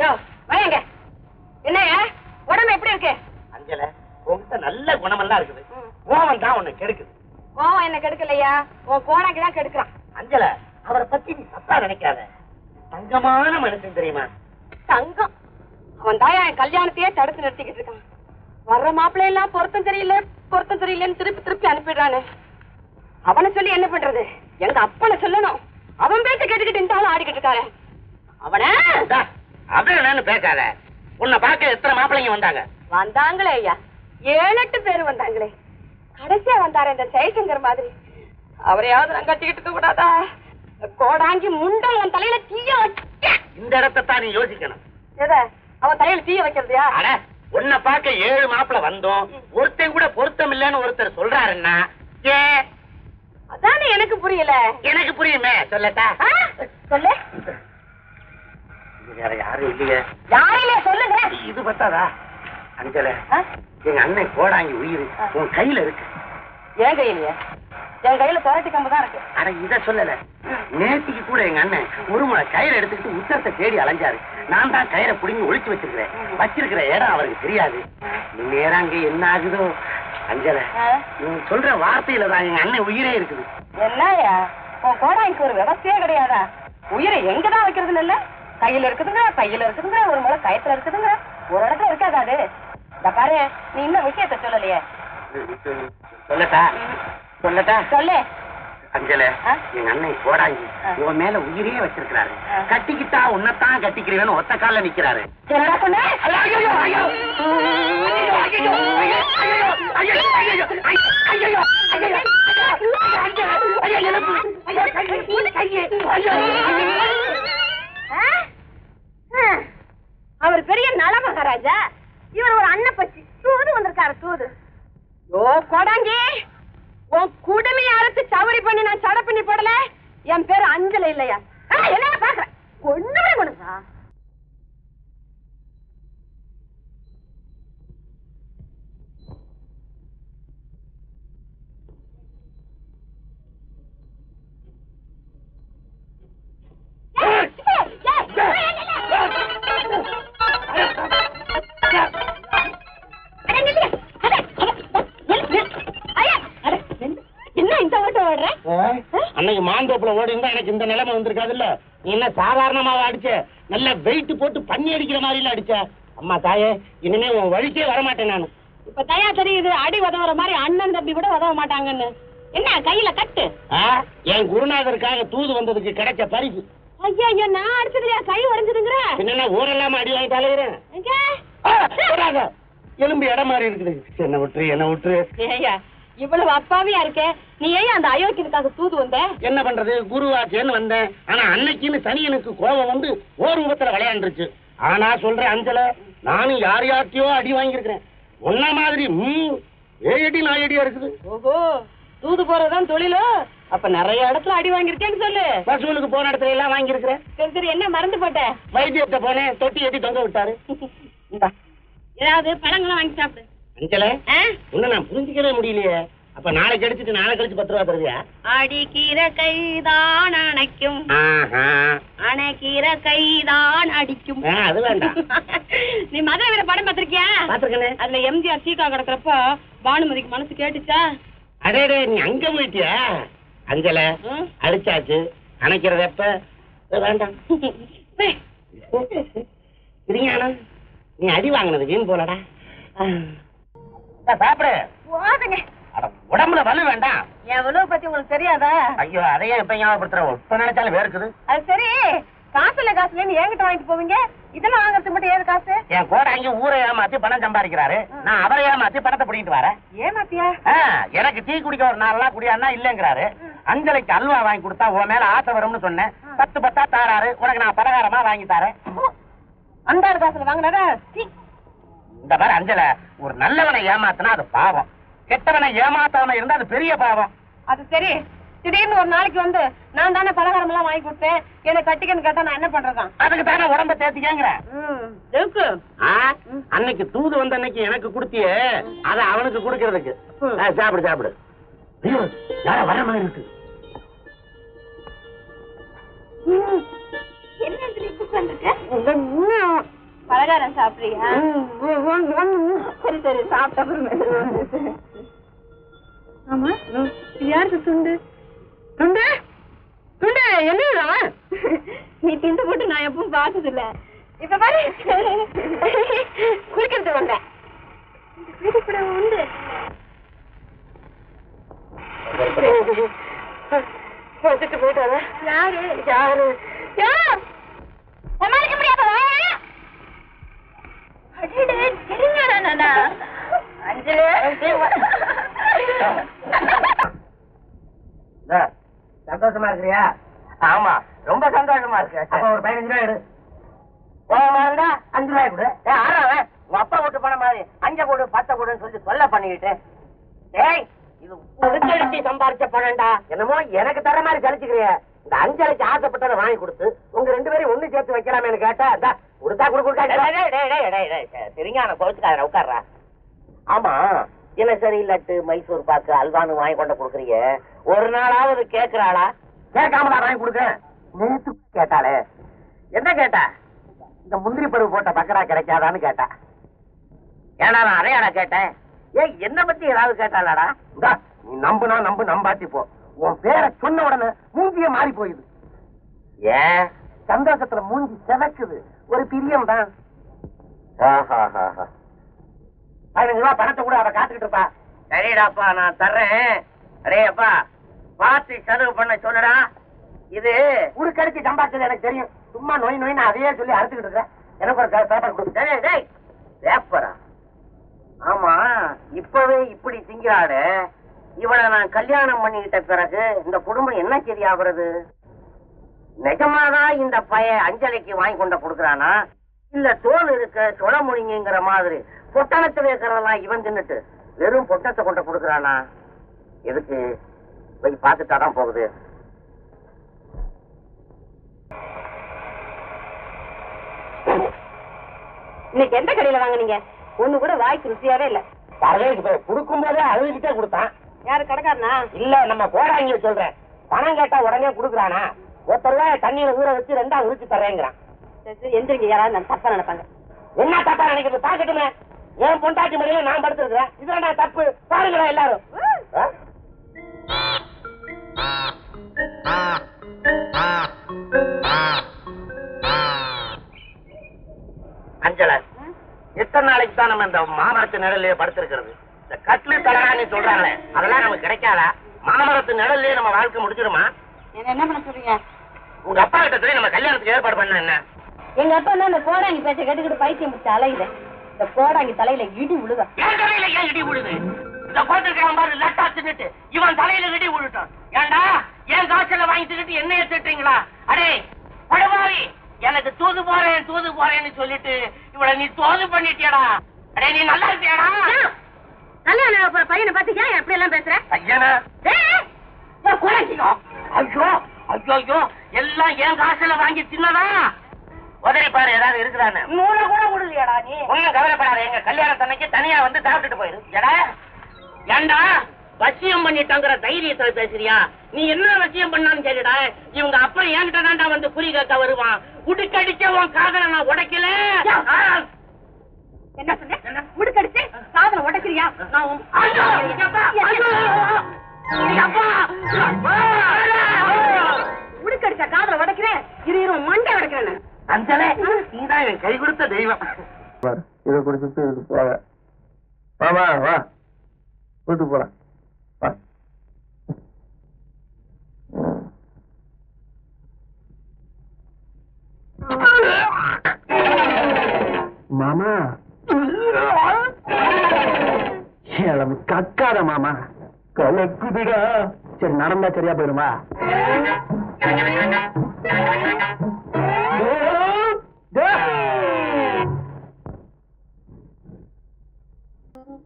யோ வாங்க என்னையா உடம்பு எப்படி இருக்கு? அஞ்சல உங்ககிட்ட நல்ல குணமெல்லாம் இருக்குது. கோவம் தான் உன்னை கெடுக்குது. கோவம் என்ன கெடுக்கலையா? உன் கோடாக்கு தான் கெடுக்கிறான். அஞ்சல அவரை பத்தி நீ தப்பா நினைக்காத. தங்கமான மனுஷன் தெரியுமா? தங்கம். அவன் தான் என் கல்யாணத்தையே தடுத்து நிறுத்திக்கிட்டு இருக்கான். வர்ற மாப்பிள்ளை எல்லாம் பொருத்தம் தெரியல பொருத்தம் தெரியலன்னு திருப்பி திருப்பி அனுப்பிடுறானே. அவனை சொல்லி என்ன பண்றது? எங்க அப்பனை சொல்லணும். அவன் பேச்ச கேட்டுக்கிட்டு இந்த ஆளு ஆடிக்கிட்டு இருக்காரு அவன? என்னன்னு பேசாத. உன்னை பார்க்க எத்தனை மாப்பிள்ளைங்க வந்தாங்க? வந்தாங்களே ஐயா. ஏழு எட்டு பேர் வந்தாங்களே. கடைசியா வந்தாரு இந்த ஜெயசங்கர் மாதிரி. அவரையாவது நான் கட்டிக்கிட்டு இருக்க கூடாதா? கோடாங்கி முண்டை உன் தலையில தீய வச்ச. இந்த இடத்தை தான் நீ யோசிக்கணும். எத? அவன் தலையில தீய வைக்கிறதையா அட உன்னை பார்க்க ஏழு மாப்பிள்ளை வந்தோம். ஒருத்தன் கூட பொருத்தம் இல்லைன்னு ஒருத்தர் சொல்றாருன்னா ஏ? அதானே எனக்கு புரியல. எனக்கு புரியுமே சொல்லட்டா? சொல்லு. வேற யாரும் இல்லையே. யாரையில சொல்லுங்க. இது பத்தாதா? அஞ்சல? எங்க அண்ணன் கோடாங்கி உயிர். உன் கையில இருக்கு. என் கையிலயா? என் கையில திரட்டி கம்பு தான் இருக்கு. அட இத சொல்லல. நேத்திக்கு கூட எங்க அண்ணன் ஒரு முறை கயிறை எடுத்துக்கிட்டு உத்தரத்தை தேடி அலைஞ்சாரு. நான் தான் கயிறை புடிங்கி ஒளிச்சு வச்சிருக்கிறேன். வச்சிருக்கிற இடம் அவருக்கு தெரியாது. நேரம் அங்க என்ன ஆகுதோ? அஞ்சல? நீ சொல்ற வார்த்தையில தான் எங்க அண்ணன் உயிரே இருக்குது. என்னய்யா? உன் கோடாய்க்கு ஒரு விவசாயே கிடையாதா? உயிரை எங்கதான் வைக்கிறதுன்னு இல்ல கையில இருக்குதுங்க கையில இருக்குதுங்க ஒரு முறை கயத்துல இருக்குதுங்க ஒரு இடத்துல இருக்காது இந்த பாரு நீ இன்னும் விஷயத்த சொல்லலையே சொல்லட்டா சொல்லட்டா சொல்லு அஞ்சல? எங்க அண்ணன் கோடாங்கி. உன் மேல உயிரே வச்சிருக்கிறாரு. கட்டிக்கிட்டா உன்னைத்தான் கட்டிக்கிறேன்னு ஒத்த கால்ல நிக்கிறாரு ஐயோ, அவர் பெரிய நல மகாராஜா. இவர் ஒரு அண்ணன் பச்சி தூது வந்திருக்காரு தூது ஓ கோடாங்கி. உன் குடுமையை அறுத்து சவரி பண்ணி நான் சட பண்ணி போடல. என் பேரு அஞ்சல இல்லையா? என்ன பாக்குறேன் ஒண்ணு அன்னைக்கு மாந்தோப்புல ஓடி இருந்தா எனக்கு இந்த நிலைமை வந்திருக்காதுல்ல. நீ என்ன சாதாரணமாவா அடிச்ச? நல்ல வெயிட் போட்டு பண்ணி அடிக்கிற மாதிரில அடிச்ச? அம்மா தாயே இனிமே உன் வழிக்கே வரமாட்டேன் நானு. இப்ப தயா தெரியுது அடி உதவுற மாதிரி அண்ணன் தம்பி கூட உதவ மாட்டாங்கன்னு. என்ன கையில கட்டு? என் குருநாதருக்காக தூது வந்ததுக்கு கிடைச்ச பரிசு. ஐயா ஐயா நான் அடிச்சதுலயா? கை உடைஞ்சதுங்கிற? என்னன்னா ஊரெல்லாம அடி? ஆ, தொடாத. எலும்பு இடம் மாதிரி இருக்குது. என்ன விட்டுரு என்ன விட்டுரு. ஏய்யா, இவ்வளவு அப்பாவியா இருக்க? நீ ஏன் அந்த அயோக்கியனுக்காக தூது வந்த? என்ன பண்றது? குருவாச்சேன்னு வந்தேன். ஆனா அன்னைக்குன்னு சனியனுக்கு கோபம் வந்து ஓர் ரூபத்துல விளையாண்டுருச்சு. ஆனா சொல்றேன் அஞ்சல நானும் யார் யார்கிட்டயோ அடி வாங்கியிருக்கிறேன். உன்ன மாதிரி நாலு அடியா இருக்குது? ஓஹோ தூது போறதுதான் தொழிலோ? அப்ப நிறைய இடத்துல அடி வாங்கியிருக்கேன்னு சொல்லு. வசூலுக்கு போன இடத்துல எல்லாம் வாங்கியிருக்கிறேன். சரி சரி என்ன மறந்து போட்ட? வைத்தியத்தை போனேன் தொட்டி ஏத்தி தொங்க விட்டாரு. ஏதாவது பழங்களும் வாங்கி சாப்பிடு. அஞ்சல? உன்னை நான் புரிஞ்சுக்கவே முடியலையே. அப்ப நாளைக்கு அடிச்சுட்டு நாளை கழிச்சு பத்து ரூபா தருவியா? அடிக்கிற கைதான் அணைக்கும். அணைக்கிற கைதான் அடிக்கும். அது வேண்டாம். நீ மதுரை வீர படம் பார்த்திருக்கியா? பாத்துருக்கனே அதுல எம்ஜிஆர் சீக்கா கிடக்குறப்ப பானுமதிக்கு மனசு கேட்டுச்சா? அடே டே, நீ அங்க போயிட்டியா? அஞ்சல? அடிச்சாச்சு. அணைக்கிறது எப்ப? வேண்டாம். நீ அடி வாங்கினது வீண் போலடா. சாப்பிடு. போதுங்க. உடம்புல வலு வேண்டாம். என் உணவு பத்தி உங்களுக்கு தெரியாதா? ஐயோ அதையே இப்ப ஞாபகப்படுத்துற? இப்ப நினைச்சாலும் வேர்க்குது. அது சரி. காசு இல்ல காசு இல்லன்னு என்கிட்ட வாங்கிட்டு போவீங்க. இதெல்லாம் வாங்குறதுக்கு மட்டும் ஏது காசு? என் கூட அங்க ஊரை ஏமாத்தி பணம் சம்பாதிக்கிறாரு. நான் அவரை ஏமாத்தி பணத்தை பிடிக்கிட்டு வரேன். ஏமாத்தியா? எனக்கு டீ குடிக்க ஒரு நாளெல்லாம் குடியானா இல்லங்கிறாரு. அஞ்சலைக்கு அல்வா வாங்கி கொடுத்தா உன் மேல ஆசை வரும்னு சொன்னேன். பத்து பத்தா தாராரு. உனக்கு நான் பலகாரமா வாங்கி தரேன். அந்த காசுல வாங்கினாரா. இந்த மாதிரி அஞ்சல. ஒரு நல்லவனை ஏமாத்தினா அது பாவம். கெட்டவனை ஏமாத்தாம இருந்தா அது பெரிய பாவம். அது சரி. திடீர்னு ஒரு நாளைக்கு வந்து நான் தானே பலகாரம் எல்லாம் வாங்கி கொடுத்தேன். என்னை கட்டிக்கன்னு கேட்டா நான் என்ன பண்றதான் அதுக்கு தானே உடம்ப தேத்திக்கங்கிற. ம் எதுக்கு ஆ, அன்னைக்கு தூது வந்த அன்னைக்கு எனக்கு கொடுத்தியே. அத அவனுக்கு கொடுக்கறதுக்கு. சாப்பிடு சாப்பிடு. யாரோ வர மாதிரி இருக்கு. என்ன பலகாரம் சாப்பிடுறியா? சரி சரி சாப்பிட்ட அப்புறம் ஆமா. இது யாருக்கு துண்டு? துண்டு? துண்டு என்ன நீ துண்டு போட்டு நான் எப்பவும் பார்த்தது இல்ல இப்ப பாரு. குளிக்கிறது வந்தேன் உண்டு. வந்துட்டு போயிட்டாங்க யாரு? யாரு? யார்? சந்தோஷமா இருக்கிறியா? ஆமா ரொம்ப சந்தோஷமா இருக்கு அப்ப ஒரு பதினஞ்சு ரூபாய் எடு. இருந்தா அஞ்சு ரூபாய் கொடு. ஏய், ஆறாவன் உங்க அப்பா விட்டு போன மாதிரி அஞ்ச கொடு பத்த கொடுன்னு சொல்லி தொல்லை பண்ணிக்கிட்டு டேய் இது உடுக்கடிச்சு சம்பாரிச்ச பணம்டா. என்னமோ எனக்கு தர மாதிரி கழிச்சுக்கிறிய இந்த அஞ்சலைக்கு ஆசைப்பட்டதை வாங்கி கொடுத்து உங்க ரெண்டு பேரும் ஒண்ணு சேர்த்து வைக்கலாமேன்னு கேட்டா கொடுத்தா கொடு கொடுத்தா தெரியாம கோச்சுக்காத உட்கார்றா. ஆமா. என்ன சரி லட்டு மைசூர் பாக்கு அல்வான்னு வாங்கி கொண்டு கொடுக்குறீங்க? ஒரு நாளாவது கேக்குறாளா? கேட்காம வாங்கி கொடுக்க நேத்து கேட்டாளே. என்ன கேட்டா? இந்த முந்திரி பருவு போட்ட பக்கரா கிடைக்காதான்னு கேட்டா. ஏடா நான் அதையாடா கேட்டேன்? ஏய் என்ன பத்தி ஏதாவது கேட்டாளாடா? நீ நம்புனா நம்பு நம்பாட்டி போ. உன் பேரை சொன்ன உடனே மூஞ்சிய மாறி போயுது ஏன்? சந்தோஷத்துல மூஞ்சி செவக்குது. ஒரு பிரியம் தான். பதினஞ்சு ரூபா பணத்தை கூட அவ காத்துக்கிட்டு இருப்பா. சரிடாப்பா நான் தர்றேன். அப்பா பார்த்து செலவு பண்ண சொல்லுடா. இது உடுக்கடிச்சு சம்பாதிச்சது எனக்கு தெரியும். சும்மா நோய் நோய் நான் அதையே சொல்லி அறுத்துக்கிட்டு இருக்கேன் எனக்கு ஒரு பேப்பர் கொடு. டேய், டேய் பேப்பரா ஆமா இப்பவே இப்படி திங்கிறாடு இவளை நான் கல்யாணம் பண்ணிக்கிட்ட பிறகு இந்த குடும்பம் என்ன சரியாகிறது நிஜமாதான் இந்த பைய அஞ்சலிக்கு வாங்கி கொண்டு கொடுக்கறானா? இல்ல தோல் இருக்க தொலை முடிங்கிற மாதிரி பொட்டணத்துல இருக்கிறதெல்லாம் இவன் தின்னுட்டு வெறும் பொட்டத்தை கொண்டு கொடுக்கறானா? எதுக்கு? போய் பார்த்துட்டாதான் போகுது. இன்னைக்கு எந்த கடையில வாங்குனீங்க? ஒண்ணு கூட வாய்க்கு ருசியாவே இல்ல. கொடுக்கும் போதே அழுதுகிட்டே கொடுத்தான். யாரு கடைக்காரனா? இல்ல நம்ம போடாங்க சொல்றேன். பணம் கேட்டா உடனே குடுக்கறானா? ஒருத்தர் ரூபாய் தண்ணியில ஊற வச்சு ரெண்டா உரிச்சு தர்றேங்கிறான். எந்திரிங்க. யாராவது நான் தப்பா நினைப்பாங்க. என்ன தப்பா நினைக்கிறது? பாக்கட்டுமே என் பொண்டாட்டி மடியில நான் படுத்திருக்கிறேன். இதுல தப்பு? பாருங்களா எல்லாரும்? அஞ்சல எத்தனை நாளைக்கு தான் நம்ம இந்த மாமரத்து நிழல்லையே படுத்திருக்கிறது. இந்த கட்லு தலகாணி சொல்றாங்களே அதெல்லாம் நமக்கு கிடைக்காதா? மாமரத்து நிழல்லையே நம்ம வாழ்க்கை முடிச்சிருமா என்ன என்ன பண்ண சொல்றீங்க? உங்க அப்பா கிட்ட சொல்லி நம்ம கல்யாணத்துக்கு ஏற்பாடு பண்ண என்ன? எங்க அப்பா தான் இந்த கோடாங்கி பேச்ச கேட்டுக்கிட்டு பைத்தியம் முடிச்ச அலையுது இந்த கோடாங்கி தலையில இடி விழுக என் தலையில ஏன் இடி விழுது இந்த கோட்டிருக்கான் பாரு லட்டா தின்னுட்டு இவன் தலையில இடி விழுட்டான் ஏண்டா? என் காய்ச்சல வாங்கி தின்னுட்டு என்ன ஏத்துட்டீங்களா அடே படுவாரி எனக்கு தூது போறேன் தூது போறேன்னு சொல்லிட்டு இவள நீ தோது பண்ணிட்டியடா. அடே நீ நல்லா இருக்கியாடா? கல்யாணம் பையனை பத்தி ஏன் எப்படி எல்லாம் பேசுற? ஐயனா குறைச்சிக்கோ ஐயோ ஐயோ ஐயோ எல்லாம் என் காசுல வாங்கி தின்னதா? உதறி பாரு ஏதாவது இருக்கிறான்னு மூணு கூட விடலையாடா நீ. ஒண்ணும் கவலைப்படாத எங்க கல்யாணத்தன்னைக்கு தனியா வந்து சாப்பிட்டுட்டு போயிரு. எடா ஏண்டா வசியம் பண்ணிட்டாங்கிற தைரியத்துல பேசுறியா? நீ என்ன வசியம் பண்ணாலும் சரிடா இவங்க அப்பா என்கிட்ட தான்டா வந்து குறி கேட்க வருவான். உடுக்கடிச்ச உன் காதல நான் உடைக்கல. என்ன சொன்ன? முடுக்கடிச்சு காதல உடைக்கிறியா. முடுக்கடிச்ச காதல உடைக்கிறேன் இரு இரு மண்டை உடைக்கிறேன் அஞ்சலே நீதான் என் கை கொடுத்த தெய்வம். இதை குடிச்சிட்டு இது போக வாமா வா கூட்டு போறேன் வா. மாமா இளம் கக்காத மாமா. கலக்குதுடா. சரி நடந்தா சரியா போயிடுமா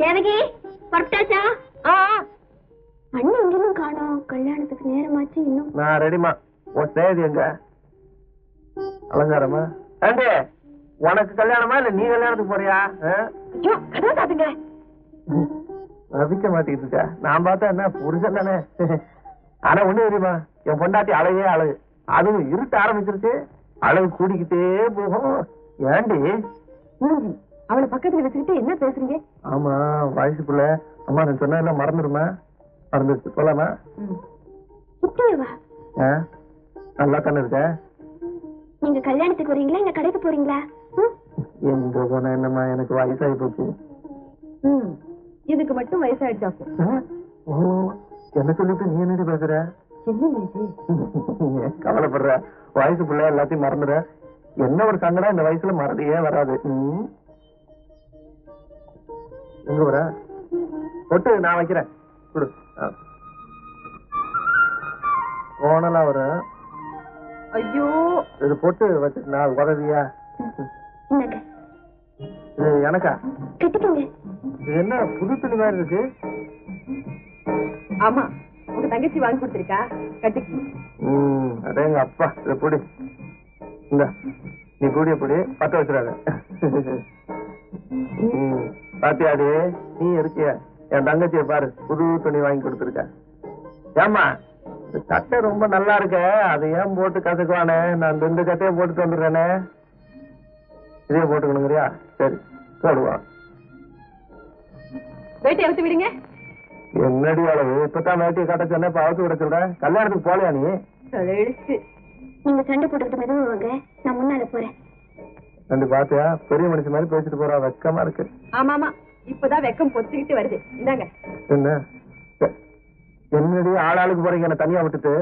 தேவகி பட்டாச்சா அண்ணன் எங்கேயும் காணோம். கல்யாணத்துக்கு நேரமாச்சு இன்னும். நான் ரெடிமா உன் சேதி எங்க? அலங்காரமா? உனக்கு கல்யாணமா இல்ல நீ கல்யாணத்துக்கு போறியா? ஆ? ஐயோ கதவை சாத்துங்க. ரசிக்க மாட்டேங்குது இருக்க? நான் பார்த்தா என்ன புருஷன் தானே? ஆனா ஒண்ணு தெரியுமா? என் பொண்டாட்டி அழகே அழகு. அதுவும் இருட்ட ஆரம்பிச்சிருச்சு. அழகு கூடிக்கிட்டே போகும். ஏண்டி? மூஞ்சி அவளை பக்கத்துல வச்சுக்கிட்டு என்ன பேசுறீங்க? ஆமா வயசுக்குள்ள. அம்மா நான் சொன்னா என்ன மறந்துடுமா மறந்துடுச்சு போலாமா? நல்லா தானே இருக்க? நீங்க கல்யாணத்துக்கு வரீங்களா இல்ல கடைக்கு போறீங்களா? எங்க போன என்னம்மா எனக்கு வயசாகி போச்சு? இதுக்கு மட்டும் வயசாயிடுச்சாக்கும்? ஓ என்ன சொல்லிட்டு நீ என்னடி பேசுற? கவலைப்படுற? வயசு பிள்ளை எல்லாத்தையும் மறந்துட என்ன ஒரு சங்கடம் இந்த வயசுல மறதியே வராது. எங்க வர கொட்டு நான் வைக்கிறேன். கொடு. ஆ. கோணலாம் வரும் ஐயோ. இது போட்டு வச்சுட்டு நான் உதவியா? எனக்கா? கட்டிக்கங்க. என்ன புது துணி மாதிரி இருக்கு? ஆமா உங்க தங்கச்சி வாங்கி கொடுத்துருக்கா. கட்டிக்கு. ம் அடேங்க அப்பா இதை பொடி. இந்த நீ கூடிய பொடி பத்த வச்சிடாத. ம், பாத்தியாடி நீ இருக்கிய? என் தங்கச்சிய பாரு புது துணி வாங்கி கொடுத்துருக்க. ஏமா இந்த சட்டை ரொம்ப நல்லா இருக்க அதை ஏன் போட்டு கசக்குவானே நான் இந்த சட்டையை போட்டுட்டு வந்துடுறேனே. இதே போட்டுக்கணுங்கிறியா? சரி போடுவான் வேட்டி அவுத்து விடுங்க. என்னடி அளவு? இப்பதான் வேட்டியை கட்ட சொன்னேன் இப்ப அவுத்து விட சொல்றேன் கல்யாணத்துக்கு போலையா நீ? நீங்க சண்டை போட்டுக்கிட்டு மெதுவா வாங்க. நான் முன்னால போறேன். ரெண்டு பாத்தியா? பெரிய மனுஷன் மாதிரி பேசிட்டு போறா. வெக்கமா இருக்கு. ஆமா ஆமா இப்பதான் வெக்கம் பொத்துக்கிட்டு வருது. இந்தாங்க. என்ன? என்னடி? ஆளாளுக்கு போறீங்க என்ன தனியா விட்டுட்டு?